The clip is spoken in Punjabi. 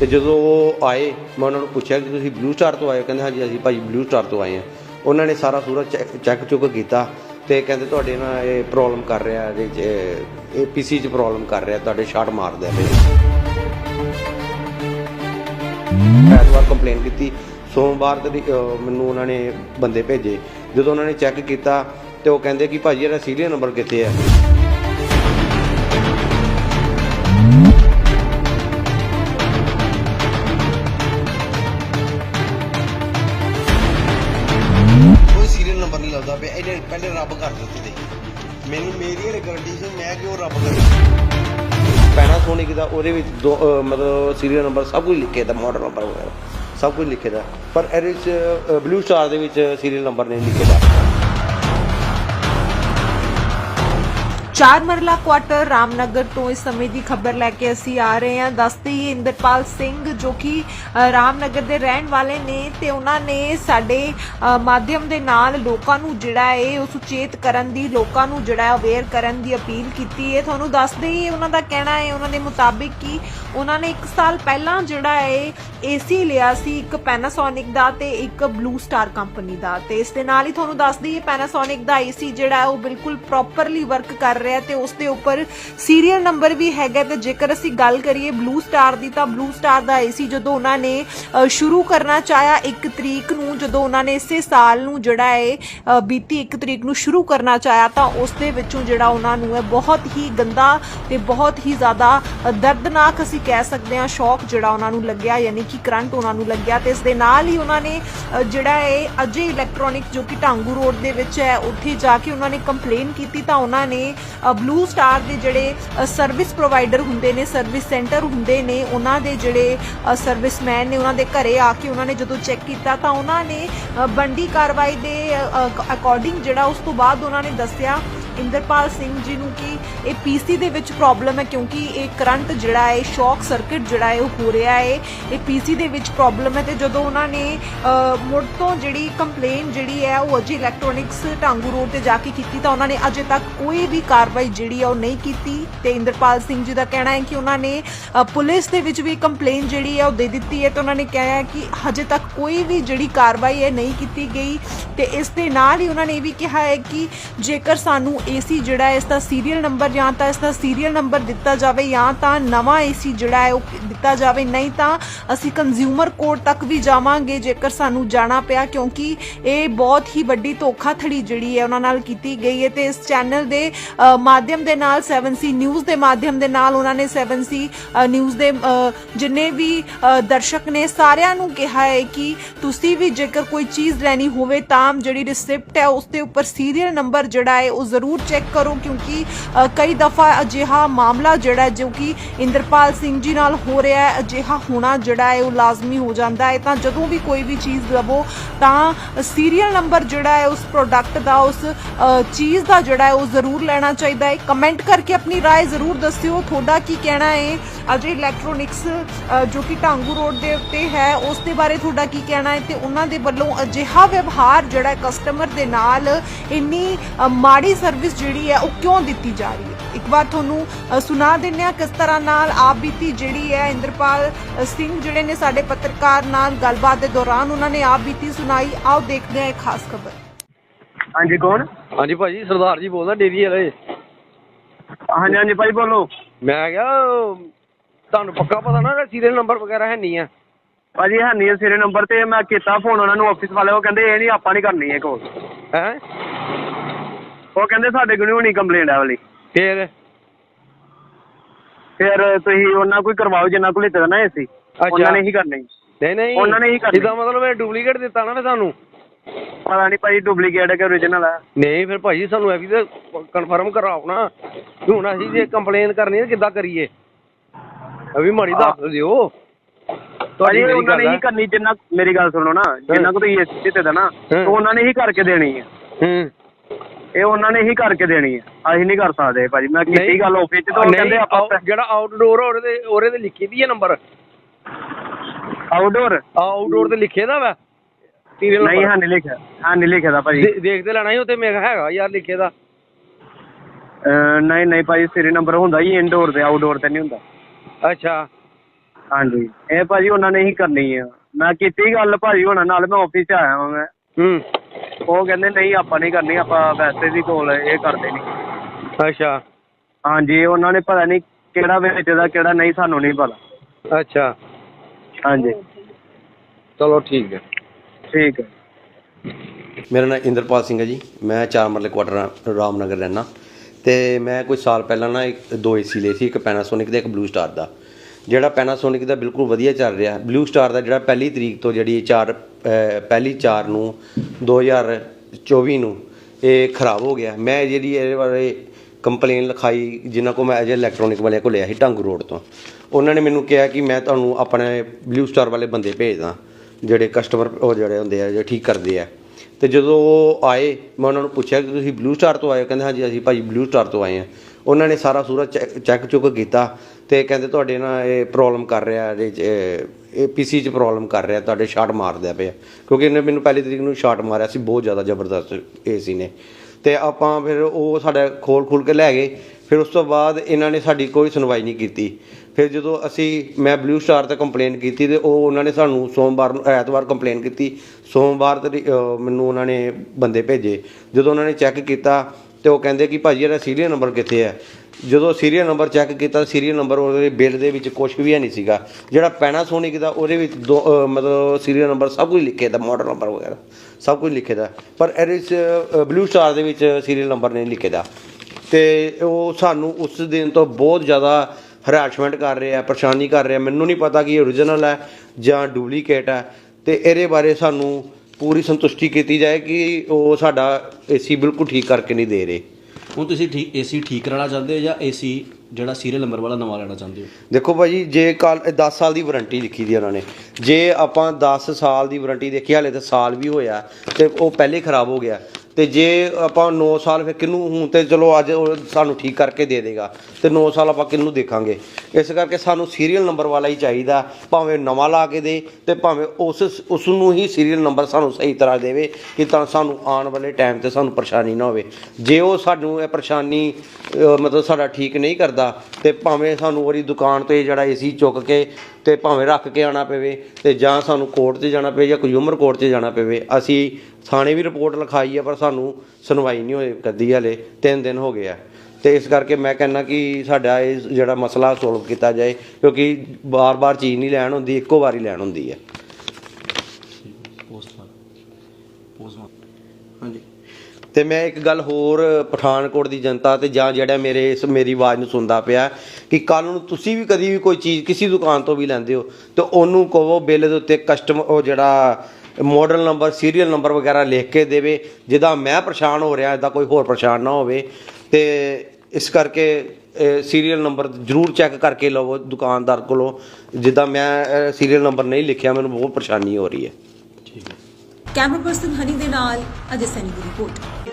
ਤੇ ਜਦੋਂ ਉਹ ਆਏ, ਮੈਂ ਉਹਨਾਂ ਨੂੰ ਪੁੱਛਿਆ ਕਿ ਤੁਸੀਂ ਬਲੂ ਸਟਾਰ ਤੋਂ ਆਏ ਹੋ? ਕਹਿੰਦੇ, ਹਾਂਜੀ, ਅਸੀਂ ਭਾਈ ਬਲੂ ਸਟਾਰ ਤੋਂ ਆਏ ਹਾਂ। ਉਹਨਾਂ ਨੇ ਸਾਰਾ ਸੂਰਜ ਚੈੱਕ, ਚੁੱਕ ਕੀਤਾ ਤੇ ਕਹਿੰਦੇ, ਤੁਹਾਡੇ ਨਾਲ ਇਹ ਪ੍ਰੋਬਲਮ ਕਰ ਰਿਹਾ, ਇਹਦੇ ਚ, ਇਹ ਪੀਸੀ ਚ ਪ੍ਰੋਬਲਮ ਕਰ ਰਿਹਾ, ਤੁਹਾਡੇ ਸ਼ਾਟ ਮਾਰਦਾ ਆ ਐਤਵਾਰ ਕੰਪਲੇਨ ਕੀਤੀ। ਸੋਮਵਾਰ ਦੇ ਮੈਨੂੰ ਉਹਨਾਂ ਨੇ ਬੰਦੇ ਭੇਜੇ। ਜਦੋਂ ਉਹਨਾਂ ਨੇ ਚੈੱਕ ਕੀਤਾ ਤੇ ਉਹ ਕਹਿੰਦੇ ਕਿ ਭਾਜੀ, ਇਹਦਾ ਸੀਰੀਅਲ ਨੰਬਰ ਕਿੱਥੇ ਹੈ? ਪਹਿਲੇ ਰੱਬ ਕਰ ਦਿੱਤੇ ਤੇ ਮੈਨੂੰ ਮੇਰੀ ਇਹ ਗਾਰੰਟੀ ਸੀ ਮੈਂ ਕਿਉਂ ਰੱਬ ਕਰ ਪੈਨਾਸੋਨਿਕ ਦਾ ਉਹਦੇ ਵਿੱਚ ਦੋ, ਅਹ, ਮਤਲਬ ਸੀਰੀਅਲ ਨੰਬਰ ਸਭ ਕੁਝ ਲਿਖੇ ਦਾ ਮਾਡਲ ਨੰਬਰ ਵਗੈਰਾ, ਸਭ ਕੁਝ ਲਿਖੇ ਦਾ। ਪਰ ਇਹਦੇ ਵਿੱਚ ਬਲੂ ਸਟਾਰ ਦੇ ਵਿੱਚ ਸੀਰੀਅਲ ਨੰਬਰ ਨਹੀਂ ਲਿਖੇ ਦਾ। ਚਾਰ ਮਰਲਾ ਕੁਆਟਰ ਰਾਮਨਗਰ ਤੋਂ ਇਸ ਸਮੇਂ ਦੀ ਖਬਰ ਲੈ ਕੇ ਅਸੀਂ ਆ ਰਹੇ ਹਾਂ। ਦੱਸਦੇ ਹੀ ਇੰਦਰਪਾਲ ਸਿੰਘ ਜੋ ਕਿ ਰਾਮਨਗਰ ਦੇ ਰਹਿਣ ਵਾਲੇ ਨੇ ਤੇ ਉਹਨਾਂ ਨੇ ਸਾਡੇ ਮਾਧਿਅਮ ਦੇ ਨਾਲ ਲੋਕਾਂ ਨੂੰ ਜਿਹੜਾ ਹੈ ਉਹ ਸੁਚੇਤ ਕਰਨ ਦੀ, ਲੋਕਾਂ ਨੂੰ ਜਿਹੜਾ ਅਵੇਅਰ ਕਰਨ ਦੀ ਅਪੀਲ ਕੀਤੀ ਹੈ। ਤੁਹਾਨੂੰ ਦੱਸਦੇ ਹੀ ਉਹਨਾਂ ਦਾ ਕਹਿਣਾ ਹੈ, ਉਹਨਾਂ ਦੇ ਮੁਤਾਬਿਕ ਕਿ ਉਹਨਾਂ ਨੇ 1 ਸਾਲ ਪਹਿਲਾਂ ਜਿਹੜਾ ਹੈ ਏਸੀ ਲਿਆ ਸੀ ਇੱਕ ਪੈਨਾਸੋਨਿਕ ਦਾ ਤੇ ਇੱਕ ਬਲੂ ਸਟਾਰ ਕੰਪਨੀ ਦਾ। ਤੇ ਇਸ ਦੇ ਨਾਲ ਹੀ ਤੁਹਾਨੂੰ ਦੱਸ ਦਈਏ ਪੈਨਾਸੋਨਿਕ ਦਾ ਏਸੀ ਜਿਹੜਾ ਹੈ ਉਹ ਬਿਲਕੁਲ ਪ੍ਰੋਪਰਲੀ ਵਰਕ ਕਰ ਰਿਹਾ ਤੇ ਉਸ ਦੇ ਉੱਪਰ ਸੀਰੀਅਲ ਨੰਬਰ ਵੀ ਹੈਗਾ ਤੇ ਜੇਕਰ ਅਸੀਂ ਗੱਲ ਕਰੀਏ ਬਲੂ ਸਟਾਰ ਦੀ ਤਾਂ ਬਲੂ ਸਟਾਰ ਦਾ ਏਸੀ ਜਦੋਂ ਉਹਨਾਂ ਨੇ ਸ਼ੁਰੂ ਕਰਨਾ ਚਾਹਿਆ 1 ਤਰੀਕ ਨੂੰ, ਜਦੋਂ ਉਹਨਾਂ ਨੇ ਇਸੇ ਸਾਲ ਨੂੰ ਜਿਹੜਾ ਹੈ ਬੀਤੀ 1 ਤਰੀਕ ਨੂੰ ਸ਼ੁਰੂ ਕਰਨਾ ਚਾਹਿਆ ਤਾਂ ਉਸ ਦੇ ਵਿੱਚੋਂ ਜਿਹੜਾ ਉਹਨਾਂ ਨੂੰ ਹੈ ਬਹੁਤ ਹੀ ਗੰਦਾ ਤੇ ਬਹੁਤ ਹੀ ਜ਼ਿਆਦਾ ਦਰਦਨਾਕ ਅਸੀਂ ਕਹਿ ਸਕਦੇ ਹਾਂ, ਸ਼ੌਕ ਜਿਹੜਾ ਉਹਨਾਂ ਨੂੰ ਲੱਗਿਆ, ਯਾਨੀ ਕਿ ਕਰੰਟ ਉਹਨਾਂ ਨੂੰ ਲੱਗਿਆ ਤੇ ਇਸ ਦੇ ਨਾਲ ਹੀ ਉਹਨਾਂ ਨੇ ਜਿਹੜਾ ਹੈ ਅਜੇ ਇਲੈਕਟ੍ਰੋਨਿਕ ਜੋ ਕਿ ਢਾਂਗੂ ਰੋਡ ਦੇ ਵਿੱਚ ਹੈ ਉੱਥੇ ਜਾ ਕੇ ਉਹਨਾਂ ਨੇ ਕੰਪਲੇਨ ਕੀਤੀ ਤਾਂ ਉਹਨਾਂ ਨੇ ਬਲੂ ਸਟਾਰ ਦੇ ਜਿਹੜੇ ਸਰਵਿਸ ਪ੍ਰੋਵਾਈਡਰ ਹੁੰਦੇ ਨੇ ਸਰਵਿਸ ਸੈਂਟਰ ਹੁੰਦੇ ਨੇ ਉਹਨਾਂ ਦੇ ਜਿਹੜੇ ਸਰਵਿਸਮੈਨ ਨੇ ਉਹਨਾਂ ਦੇ ਘਰੇ ਆ ਕੇ ਉਹਨਾਂ ਨੇ ਜਦੋਂ ਚੈੱਕ ਕੀਤਾ ਤਾਂ ਉਹਨਾਂ ਨੇ ਅ, ਕਾਰਵਾਈ ਦੇ ਅਕੋਰਡਿੰਗ ਜਿਹੜਾ ਉਸ ਤੋਂ ਬਾਅਦ ਉਹਨਾਂ ਨੇ ਦੱਸਿਆ ਇੰਦਰਪਾਲ ਸਿੰਘ ਜੀ ਨੂੰ ਕਿ ਇਹ ਪੀਸੀ ਦੇ ਵਿੱਚ ਪ੍ਰੋਬਲਮ ਹੈ ਕਿਉਂਕਿ ਇਹ ਕਰੰਟ ਜਿਹੜਾ ਹੈ ਸ਼ੌਕ ਸਰਕਟ ਜਿਹੜਾ ਹੈ, ਉਹ ਹੋ ਰਿਹਾ ਹੈ। ਇਹ ਪੀਸੀ ਦੇ ਵਿੱਚ ਪ੍ਰੋਬਲਮ ਹੈ ਤੇ ਜਦੋਂ ਉਹਨਾਂ ਨੇ ਮੁੜ ਤੋਂ ਜਿਹੜੀ ਕੰਪਲੇਨ ਜਿਹੜੀ ਹੈ, ਉਹ ਅਜੇ ਇਲੈਕਟ੍ਰੋਨਿਕਸ ਢਾਂਗੂ ਰੋਡ ਤੇ ਜਾ ਕੇ ਕੀਤੀ ਤਾਂ ਉਹਨਾਂ ਨੇ ਅਜੇ ਤੱਕ ਕੋਈ ਵੀ ਕਾਰਵਾਈ ਜਿਹੜੀ ਹੈ, ਉਹ ਨਹੀਂ ਕੀਤੀ। ਤੇ ਇੰਦਰਪਾਲ ਸਿੰਘ ਜੀ ਦਾ ਕਹਿਣਾ ਹੈ ਕਿ ਉਹਨਾਂ ਨੇ ਪੁਲਿਸ ਦੇ ਵਿੱਚ ਵੀ ਕੰਪਲੇਨ ਜਿਹੜੀ ਹੈ, ਉਹ ਦੇ ਦਿੱਤੀ ਹੈ ਤੇ ਉਹਨਾਂ ਨੇ ਕਿਹਾ ਹੈ ਕਿ ਹਜੇ ਤੱਕ ਕੋਈ ਵੀ ਜਿਹੜੀ ਕਾਰਵਾਈ ਹੈ ਨਹੀਂ ਕੀਤੀ ਗਈ। ਤੇ ਇਸ ਦੇ ਨਾਲ ਹੀ ਉਹਨਾਂ ਨੇ ਇਹ ਵੀ ਕਿਹਾ ਹੈ ਕਿ ਜੇਕਰ ਸਾਨੂੰ ਏਸੀ ਜਿਹੜਾ ਹੈ ਇਸ ਦਾ ਸੀਰੀਅਲ ਨੰਬਰ ਜਾਂ ਤਾਂ ਇਸ ਦਾ ਸੀਰੀਅਲ ਨੰਬਰ ਦਿੱਤਾ ਜਾਵੇ ਜਾਂ ਤਾਂ ਨਵਾਂ ਏਸੀ ਜਿਹੜਾ ਹੈ ਉਹ ਦਿੱਤਾ ਜਾਵੇ। ਨਹੀਂ ਤਾਂ ਅਸੀਂ ਕੰਜ਼ਿਊਮਰ ਕੋਰਟ ਤੱਕ ਵੀ ਜਾਵਾਂਗੇ ਜੇਕਰ ਸਾਨੂੰ ਜਾਣਾ ਪਿਆ ਕਿਉਂਕਿ ਇਹ ਬਹੁਤ ਹੀ ਵੱਡੀ ਧੋਖਾਧੜੀ ਜਿਹੜੀ ਹੈ ਉਹਨਾਂ ਨਾਲ ਕੀਤੀ ਗਈ ਹੈ ਤੇ ਇਸ ਚੈਨਲ ਦੇ ਮਾਧਿਅਮ ਦੇ ਨਾਲ 7C ਨਿਊਜ਼ ਦੇ ਮਾਧਿਅਮ ਦੇ ਨਾਲ ਉਹਨਾਂ ਨੇ 7C ਅ, ਨਿਊਜ਼ ਦੇ ਜਿੰਨੇ ਵੀ ਦਰਸ਼ਕ ਨੇ ਸਾਰਿਆਂ ਨੂੰ ਕਿਹਾ ਹੈ ਕਿ ਤੁਸੀਂ ਵੀ ਜੇਕਰ ਕੋਈ ਚੀਜ਼ ਲੈਣੀ ਹੋਵੇ ਤਾਂ ਜਿਹੜੀ ਰਿਸਿਪਟ ਹੈ ਉਸ ਦੇ ਉੱਪਰ ਸੀਰੀਅਲ ਨੰਬਰ ਜਿਹੜਾ ਹੈ ਉਹ ਜ਼ਰੂਰ ਚੈੱਕ ਕਰੋ ਕਿਉਂਕਿ ਅ, ਕਈ ਦਫਾ ਅਜਿਹਾ ਮਾਮਲਾ ਜਿਹੜਾ ਹੈ ਜੋ ਕਿ ਇੰਦਰਪਾਲ ਸਿੰਘ ਜੀ ਨਾਲ ਹੋ ਰਿਹਾ ਹੈ ਅਜਿਹਾ ਹੋਣਾ ਜਿਹੜਾ ਹੈ ਉਹ ਲਾਜ਼ਮੀ ਹੋ ਜਾਂਦਾ ਹੈ ਤਾਂ ਜਦੋਂ ਵੀ ਕੋਈ ਵੀ ਚੀਜ਼ ਲਵੋ ਤਾਂ ਸੀਰੀਅਲ ਨੰਬਰ ਜਿਹੜਾ ਹੈ ਉਸ ਪ੍ਰੋਡਕਟ ਦਾ ਉਸ ਅ, ਚੀਜ਼ ਦਾ ਜਿਹੜਾ ਹੈ ਉਹ ਜ਼ਰੂਰ ਲੈਣਾ ਚਾਹੀਦਾ ਹੈ ਕਮੈਂਟ ਕਰਕੇ ਆਪਣੀ رائے ਜ਼ਰੂਰ ਦੱਸਿਓ ਤੁਹਾਡਾ ਕੀ ਕਹਿਣਾ ਹੈ ਅਜੇ ਇਲੈਕਟ੍ਰੋਨਿਕਸ ਅ, ਜੋ ਕਿ ਢਾਂਗੂ ਰੋਡ ਦੇ ਉੱਤੇ ਹੈ ਉਸ ਦੇ ਬਾਰੇ ਤੁਹਾਡਾ ਕੀ ਕਹਿਣਾ ਹੈ ਤੇ ਉਹਨਾਂ ਦੇ ਵੱਲੋਂ ਅਜਿਹਾ ਵਿਵਹਾਰ ਜਿਹੜਾ ਹੈ ਕਸਟਮਰ ਦੇ ਨਾਲ ਇੰਨੀ ਅ, ਮਾੜੀ ਸਰਵਿਸ ਜਿਹੜੀ ਹੈ ਉਹ ਕਿਉਂ ਦਿੱਤੀ ਜਾ ਰਹੀ ਹੈ? ਇੱਕ ਵਾਰ ਤੁਹਾਨੂੰ ਸੁਣਾ ਦਿੰਨੇ ਆ ਕਿਸ ਤਰ੍ਹਾਂ ਨਾਲ ਆਪ ਬੀਤੀ ਜਿਹੜੀ ਹੈ ਇੰਦਰਪਾਲ ਸਿੰਘ ਜਿਹੜੇ ਨੇ ਸਾਡੇ ਪੱਤਰਕਾਰ ਨਾਲ ਗੱਲਬਾਤ ਦੇ ਦੌਰਾਨ ਉਹਨਾਂ ਨੇ ਆਪ ਬੀਤੀ ਸੁਣਾਈ। ਆਓ ਦੇਖਦੇ ਹਾਂ ਇਹ ਖਾਸ ਖਬਰ। ਹਾਂਜੀ ਕੌਣ? ਹਾਂਜੀ ਭਾਜੀ ਸਰਦਾਰ ਜੀ ਬੋਲਦਾ ਡੇਰੀ ਵਾਲੇ। ਹਾਂਜੀ ਹਾਂਜੀ ਭਾਈ ਬੋਲੋ। ਮੈਂ ਕਿਹਾ ਤੁਹਾਨੂੰ ਪੱਕਾ ਪਤਾ ਨਾ ਸੀਰੀਅਲ ਨੰਬਰ ਵਗੈਰਾ ਹੈ ਨਹੀਂ ਆ ਭਾਜੀ ਹੈ ਨਹੀਂ ਸਿਰੇ ਨੰਬਰ ਤੇ ਮੈਂ ਕੀਤਾ ਫੋਨ ਉਹਨਾਂ ਨੂੰ ਆਫਿਸ ਵਾਲੇ ਉਹ ਕਹਿੰਦੇ ਇਹ ਨਹੀਂ ਆਪਾਂ ਨਹੀਂ ਕਰਨੀ ਇਹ ਕੋਲ ਹੈ? ਉਹ ਕਹਿੰਦੇ ਸਾਡੇ ਕੋਲ ਨਹੀਂ ਹੋਣੀ ਕੰਪਲੇਂਟ ਆ ਵਾਲੀ। ਫੇਰ? ਫਿਰ ਤੁਸੀਂ ਉਹਨਾਂ ਕੋਈ ਕਰਵਾਓ ਜਿੰਨਾ ਕੋਲ ਲਿੱਤਾ ਨਾ ਏਸੀ। ਉਹਨਾਂ ਨੇ ਹੀ ਕਰਨੀ। ਨਹੀਂ ਨਹੀਂ। ਉਹਨਾਂ ਨੇ ਹੀ ਕਰਨੀ। ਇਹਦਾ ਮਤਲਬ ਇਹ ਡੁਪਲੀਕੇਟ ਦਿੱਤਾ ਨਾ ਸਾਨੂੰ। ਪਤਾ ਨਹੀਂ ਭਾਈ ਡੁਪਲੀਕੇਟ ਹੈ ਕਿ ਓਰੀਜਨਲ ਹੈ ਨਹੀਂ ਫਿਰ ਭਾਜੀ ਸਾਨੂੰ ਇਹ ਵੀ ਤੇ ਕਨਫਰਮ ਕਰਾਓ ਨਾ। ਕਿ ਹੁਣ ਅਸੀਂ ਜੇ ਕੰਪਲੇਨ ਕਰਨੀ ਹੈ ਕਿੱਦਾਂ ਕਰੀਏ? ਵੀ ਮਾੜੀ ਦੱਸ ਦਿਓ। ਤੁਹਾਡੀ ਮੇਰੀ ਗੱਲ ਹੀ ਹੈ ਕਰਨੀ ਜਿੰਨਾ ਮੇਰੀ ਗੱਲ ਸੁਣੋ ਨਾ। ਜਿੰਨਾ ਕੋ ਤੁਸੀਂ ਏਸੀ ਦਿੱਤੇ ਦਾ ਨਾ ਉਹਨਾਂ ਨੇ ਹੀ ਕਰਕੇ ਦੇਣੀ ਹੈ। ਹੂੰ। ਇਹ ਉਹਨਾਂ ਨੇ ਹੀ ਕਰਕੇ ਦੇਣੀ ਹੈ ਅਸੀਂ ਨਹੀਂ ਕਰ ਸਕਦੇ ਭਾਜੀ। ਮੈਂ ਕੀਤੀ ਗੱਲ ਆਫਿਸ 'ਚ ਤਾਂ ਉਹ ਕਹਿੰਦੇ ਆਪਾਂ ਜਿਹੜਾ ਆਊਟਡੋਰ ਉਹਦੇ ਤੇ ਉਹਦੇ ਤੇ ਲਿਖੀ ਦੀ ਹੈ ਨੰਬਰ ਆਊਟਡੋਰ ਆਊਟਡੋਰ ਤੇ ਲਿਖੇ ਦਾ ਵਾ। ਨਹੀਂ ਹਾਂ ਨਹੀਂ ਲਿਖਿਆ। ਹਾਂ ਨਹੀਂ ਲਿਖਿਆ ਦਾ ਭਾਜੀ। ਦੇਖਦੇ ਲੈਣਾ ਸੀ ਉੱਤੇ ਮੇਰਾ ਹੈਗਾ ਯਾਰ ਲਿਖੇ ਦਾ। ਨਹੀਂ ਨਹੀਂ ਭਾਜੀ ਸੀਰੀਅਲ ਨੰਬਰ ਹੁੰਦਾ ਹੀ ਇਨਡੋਰ ਤੇ ਆਊਟਡੋਰ ਤੇ ਨਹੀਂ ਹੁੰਦਾ। ਅੱਛਾ। ਹਾਂਜੀ। ਇਹ ਭਾਜੀ ਉਹਨਾਂ ਨੇ ਹੀ ਕਰਨੀ ਆ। ਮੈਂ ਕੀਤੀ ਗੱਲ ਭਾਜੀ ਉਹਨਾਂ ਨਾਲ ਮੈਂ ਆਫਿਸ 'ਚ ਆਇਆ ਹਾਂ ਮੈਂ। ਉਹ ਕਹਿੰਦੇ ਨਹੀਂ ਆਪਾਂ ਨਹੀਂ ਕਰਨੀ ਆਪਾਂ ਵੈਸੇ ਵੀ ਕੋਲ ਇਹ ਕਰਦੇ ਨਹੀਂ। ਅੱਛਾ। ਹਾਂਜੀ ਉਹਨਾਂ ਨੇ ਪਤਾ ਨਹੀਂ ਕਿਹੜਾ ਵੇਚਦਾ ਕਿਹੜਾ ਨਹੀਂ ਸਾਨੂੰ ਨਹੀਂ ਪਤਾ। ਅੱਛਾ। ਹਾਂਜੀ। ਚਲੋ ਠੀਕ ਹੈ। ਠੀਕ ਹੈ। ਮੇਰਾ ਨਾਮ ਇੰਦਰਪਾਲ ਸਿੰਘ ਹੈ ਜੀ। ਮੈਂ ਚਾਰ ਮਰਲੇ ਕੁਆਟਰ ਰਾਮਨਗਰ ਰਹਿਣਾ ਤੇ ਮੈਂ ਕੁਝ ਸਾਲ ਪਹਿਲਾਂ ਨਾ ਇੱਕ ਦੋ ਏਸੀ ਲਏ ਸੀ ਇੱਕ ਪੈਨਾਸੋਨਿਕ ਦਾ ਇੱਕ ਬਲੂ ਸਟਾਰ ਦਾ। ਜਿਹੜਾ ਪੈਨਾਸੋਨਿਕ ਦਾ ਬਿਲਕੁਲ ਵਧੀਆ ਚੱਲ ਰਿਹਾ। ਬਲੂ ਸਟਾਰ ਦਾ ਜਿਹੜਾ ਪਹਿਲੀ ਤਰੀਕ ਤੋਂ ਜਿਹੜੀ 4 ਪਹਿਲੀ 4 ਨੂੰ 2024 ਨੂੰ ਇਹ ਖਰਾਬ ਹੋ ਗਿਆ। ਮੈਂ ਜਿਹੜੀ ਇਹਦੇ ਬਾਰੇ ਕੰਪਲੇਨ ਲਿਖਾਈ, ਜਿਨ੍ਹਾਂ ਕੋ ਮੈਂ ਅਜੇ ਇਲੈਕਟ੍ਰੋਨਿਕ ਵਾਲਿਆਂ ਕੋਲ ਲਿਆ ਸੀ ਢੰਗ ਰੋਡ ਤੋਂ। ਉਹਨਾਂ ਨੇ ਮੈਨੂੰ ਕਿਹਾ ਕਿ ਮੈਂ ਤੁਹਾਨੂੰ ਆਪਣੇ ਬਲੂ ਸਟਾਰ ਵਾਲੇ ਬੰਦੇ ਭੇਜਦਾ, ਜਿਹੜੇ ਕਸਟਮਰ ਉਹ ਜਿਹੜੇ ਹੁੰਦੇ ਆ, ਜਿਹੜੇ ਠੀਕ ਕਰਦੇ ਆ। ਤੇ ਜਦੋਂ ਉਹ ਆਏ, ਮੈਂ ਉਹਨਾਂ ਨੂੰ ਪੁੱਛਿਆ ਕਿ ਤੁਸੀਂ ਬਲੂ ਸਟਾਰ ਤੋਂ ਆਏ ਹੋ? ਕਹਿੰਦੇ, ਹਾਂਜੀ, ਅਸੀਂ ਭਾਈ ਬਲੂ ਸਟਾਰ ਤੋਂ ਆਏ ਆ ਉਹਨਾਂ ਨੇ ਸਾਰਾ ਸੂਰਾ ਚੈੱਕ ਚੁੱਕ ਕੀਤਾ ਤੇ ਕਹਿੰਦੇ ਤੁਹਾਡੇ ਨਾਲ ਇਹ ਪ੍ਰੋਬਲਮ ਕਰ ਰਿਹਾ ਇਹਦੇ 'ਚ, ਇਹ- ਇਹ ਪੀਸੀ 'ਚ ਪ੍ਰੋਬਲਮ ਕਰ ਰਿਹਾ ਤੁਹਾਡੇ ਸ਼ਾਟ ਮਾਰਦਾ ਪਿਆ। ਕਿਉਂਕਿ ਇਹਨੇ ਮੈਨੂੰ ਪਹਿਲੀ ਤਰੀਕ ਨੂੰ ਸ਼ਾਟ ਮਾਰਿਆ ਸੀ ਬਹੁਤ ਜ਼ਿਆਦਾ ਜ਼ਬਰਦਸਤ ਏਸੀ ਨੇ ਤੇ ਆਪਾਂ ਫਿਰ ਉਹ ਸਾਡਾ ਖੋਲ ਖੋਲ ਕੇ ਲੈ ਗਏ ਫਿਰ ਉਸ ਤੋਂ ਬਾਅਦ ਇਹਨਾਂ ਨੇ ਸਾਡੀ ਕੋਈ ਸੁਣਵਾਈ ਨਹੀਂ ਕੀਤੀ। ਫਿਰ ਜਦੋਂ ਅਸੀਂ ਮੈਂ ਬਲੂ ਸਟਾਰ ਤੇ ਕੰਪਲੇਨ ਕੀਤੀ ਤੇ ਉਹ ਉਹਨਾਂ ਨੇ ਸਾਨੂੰ ਸੋਮਵਾਰ ਨੂੰ ਐਤਵਾਰ ਕੰਪਲੇਨ ਕੀਤੀ। ਸੋਮਵਾਰ ਤੇ ਮੈਨੂੰ ਉਹਨਾਂ ਨੇ ਬੰਦੇ ਭੇਜੇ। ਜਦੋਂ ਉਹਨਾਂ ਨੇ ਚੈੱਕ ਕੀਤਾ ਤੇ ਉਹ ਕਹਿੰਦੇ ਕਿ ਭਾਜੀ, ਇਹਦਾ ਸੀਰੀਅਲ ਨੰਬਰ ਕਿੱਥੇ ਹੈ? ਜਦੋਂ ਸੀਰੀਅਲ ਨੰਬਰ ਚੈੱਕ ਕੀਤਾ ਸੀਰੀਅਲ ਨੰਬਰ ਉਹਦੇ ਬਿੱਲ ਦੇ ਵਿੱਚ ਕੁਝ ਵੀ ਹੈ ਨਹੀਂ ਸੀਗਾ। ਜਿਹੜਾ ਪੈਨਾਸੋਨਿਕ ਦਾ ਉਹਦੇ ਵਿੱਚ ਦੋ ਮਤਲਬ ਸੀਰੀਅਲ ਨੰਬਰ ਸਭ ਕੁਝ ਲਿਖੇ ਦਾ ਮਾਡਲ ਨੰਬਰ ਵਗੈਰਾ, ਸਭ ਕੁਝ ਲਿਖੇ ਦਾ। ਪਰ ਇਹਦੇ ਵਿੱਚ ਬਲੂ ਸਟਾਰ ਦੇ ਵਿੱਚ ਸੀਰੀਅਲ ਨੰਬਰ ਨਹੀਂ ਲਿਖੇ ਦਾ। ਤੇ ਉਹ ਸਾਨੂੰ ਉਸ ਦਿਨ ਤੋਂ ਬਹੁਤ ਜ਼ਿਆਦਾ ਹਰਾਸਮੈਂਟ ਕਰ ਰਿਹਾ, ਪਰੇਸ਼ਾਨੀ ਕਰ ਰਿਹਾ। ਮੈਨੂੰ ਨਹੀਂ ਪਤਾ ਕਿ ਇਹ ਓਰੀਜਨਲ ਹੈ ਜਾਂ ਡੁਪਲੀਕੇਟ ਹੈ। ਤੇ ਇਹਦੇ ਬਾਰੇ ਸਾਨੂੰ ਪੂਰੀ ਸੰਤੁਸ਼ਟੀ ਕੀਤੀ ਜਾਏ ਕਿ ਉਹ ਸਾਡਾ ਏਸੀ ਬਿਲਕੁਲ ਠੀਕ ਕਰਕੇ ਨਹੀਂ ਦੇ ਰਹੇ। ਹੁਣ ਤੁਸੀਂ ਠੀਕ ਏਸੀ ਠੀਕ ਕਰਾਉਣਾ ਚਾਹੁੰਦੇ ਹੋ ਜਾਂ ਏਸੀ ਜਿਹੜਾ ਸੀਰੀਅਲ ਨੰਬਰ ਵਾਲਾ ਨਵਾਂ ਲੈਣਾ ਚਾਹੁੰਦੇ ਹੋ? ਦੇਖੋ ਭਾਜੀ ਜੇ ਕੱਲ 10 ਸਾਲ ਦੀ ਵਾਰੰਟੀ ਲਿਖੀ ਦੀ ਉਹਨਾਂ ਨੇ। ਜੇ ਆਪਾਂ 10 ਸਾਲ ਦੀ ਵਾਰੰਟੀ ਦੇਖੀ ਹਾਲੇ ਤਾਂ ਸਾਲ ਵੀ ਹੋਇਆ ਤੇ ਉਹ ਪਹਿਲੇ ਖਰਾਬ ਹੋ ਗਿਆ। ਤੇ ਜੇ ਆਪਾਂ 9 ਸਾਲ ਫਿਰ ਕਿਹਨੂੰ, ਹੁਣ ਤੇ ਚਲੋ ਅੱਜ ਉਹ ਸਾਨੂੰ ਠੀਕ ਕਰਕੇ ਦੇ ਦੇਗਾ। ਤੇ 9 ਸਾਲ ਆਪਾਂ ਕਿਹਨੂੰ ਦੇਖਾਂਗੇ? ਇਸ ਕਰਕੇ ਸਾਨੂੰ ਸੀਰੀਅਲ ਨੰਬਰ ਵਾਲਾ ਹੀ ਚਾਹੀਦਾ, ਭਾਵੇਂ ਨਵਾਂ ਲਾ ਕੇ ਦੇ ਤੇ ਭਾਵੇਂ ਉਸ ਉਸ ਨੂੰ ਹੀ ਸੀਰੀਅਲ ਨੰਬਰ ਸਾਨੂੰ ਸਹੀ ਤਰ੍ਹਾਂ ਦੇਵੇ ਕਿ ਤਾਂ ਸਾਨੂੰ ਆਉਣ ਵਾਲੇ ਟਾਈਮ ਤੇ ਸਾਨੂੰ ਪਰੇਸ਼ਾਨੀ ਨਾ ਹੋਵੇ। ਜੇ ਉਹ ਸਾਨੂੰ ਇਹ ਪਰੇਸ਼ਾਨੀ ਮਤਲਬ ਸਾਡਾ ਠੀਕ ਨਹੀਂ ਕਰਦਾ ਤੇ ਭਾਵੇਂ ਸਾਨੂੰ ਉਹਦੀ ਦੁਕਾਨ ਤੇ ਜਿਹੜਾ ਏਸੀ ਚੁੱਕ ਕੇ ਤੇ ਭਾਵੇਂ ਰੱਖ ਕੇ ਆਣਾ ਪਵੇ ਤੇ ਜਾਂ ਸਾਨੂੰ ਕੋਰਟ 'ਚ ਜਾਣਾ ਪਵੇ ਜਾਂ ਕੰਜ਼ਿਊਮਰ ਕੋਰਟ 'ਚ ਜਾਣਾ ਪਵੇ, ਅਸੀਂ ਥਾਣੇ ਵੀ ਰਿਪੋਰਟ ਲਿਖਾਈ ਹੈ ਪਰ ਸਾਨੂੰ ਸੁਣਵਾਈ ਨਹੀਂ ਹੋਈ ਕਰਦੀ ਹਲੇ ਤਿੰਨ ਦਿਨ ਹੋ ਗਏ ਆ। ਤੇ ਇਸ ਕਰਕੇ ਮੈਂ ਕਹਿੰਦਾ ਕਿ ਸਾਡਾ ਇਹ ਜਿਹੜਾ ਮਸਲਾ ਸੋਲਵ ਕੀਤਾ ਜਾਏ ਕਿਉਂਕਿ ਬਾਰ-ਬਾਰ ਚੀਜ਼ ਨਹੀਂ ਲੈਣ ਹੁੰਦੀ ਇੱਕੋ ਵਾਰੀ ਲੈਣ ਹੁੰਦੀ ਹੈ ਹਾਂਜੀ। ਤੇ ਮੈਂ ਇੱਕ ਗੱਲ ਹੋਰ ਪਠਾਨਕੋਟ ਦੀ ਜਨਤਾ ਤੇ ਜਾਂ ਜਿਹੜਾ ਮੇਰੇ ਇਸ ਮੇਰੀ ਆਵਾਜ਼ ਨੂੰ ਸੁਣਦਾ ਪਿਆ ਕਿ ਕੱਲ ਨੂੰ ਤੁਸੀਂ ਵੀ ਕਦੀ ਵੀ ਕੋਈ ਚੀਜ਼ ਕਿਸੇ ਦੁਕਾਨ ਤੋਂ ਵੀ ਲੈਂਦੇ ਹੋ ਤੇ ਉਹਨੂੰ ਕਹੋ ਬਿੱਲ ਦੇ ਉੱਤੇ ਕਸਟਮ ਉਹ ਜਿਹੜਾ ਮਾਡਲ ਨੰਬਰ ਸੀਰੀਅਲ ਨੰਬਰ ਵਗੈਰਾ ਲਿਖ ਕੇ ਦੇਵੇ, ਜਿਹਦਾ ਮੈਂ ਪਰੇਸ਼ਾਨ ਹੋ ਰਿਹਾ ਇਦਾਂ ਕੋਈ ਹੋਰ ਪਰੇਸ਼ਾਨ ਨਾ ਹੋਵੇ, ਤੇ ਇਸ ਕਰਕੇ ਸੀਰੀਅਲ ਨੰਬਰ ਜ਼ਰੂਰ ਚੈੱਕ ਕਰਕੇ ਲਵੋ ਦੁਕਾਨਦਾਰ ਕੋਲੋਂ, ਜਿੱਦਾਂ ਮੈਂ ਸੀਰੀਅਲ ਨੰਬਰ ਨਹੀਂ ਲਿਖਿਆ, ਮੈਨੂੰ ਬਹੁਤ ਪਰੇਸ਼ਾਨੀ ਹੋ ਰਹੀ ਹੈ। ਠੀਕ ਹੈ ਕੈਮਰਾ ਪਰਸਨ ਹਨੀ ਦੇ ਨਾਲ, ਅਜੇ ਸੈਨੀ ਦੀ ਰਿਪੋਰਟ।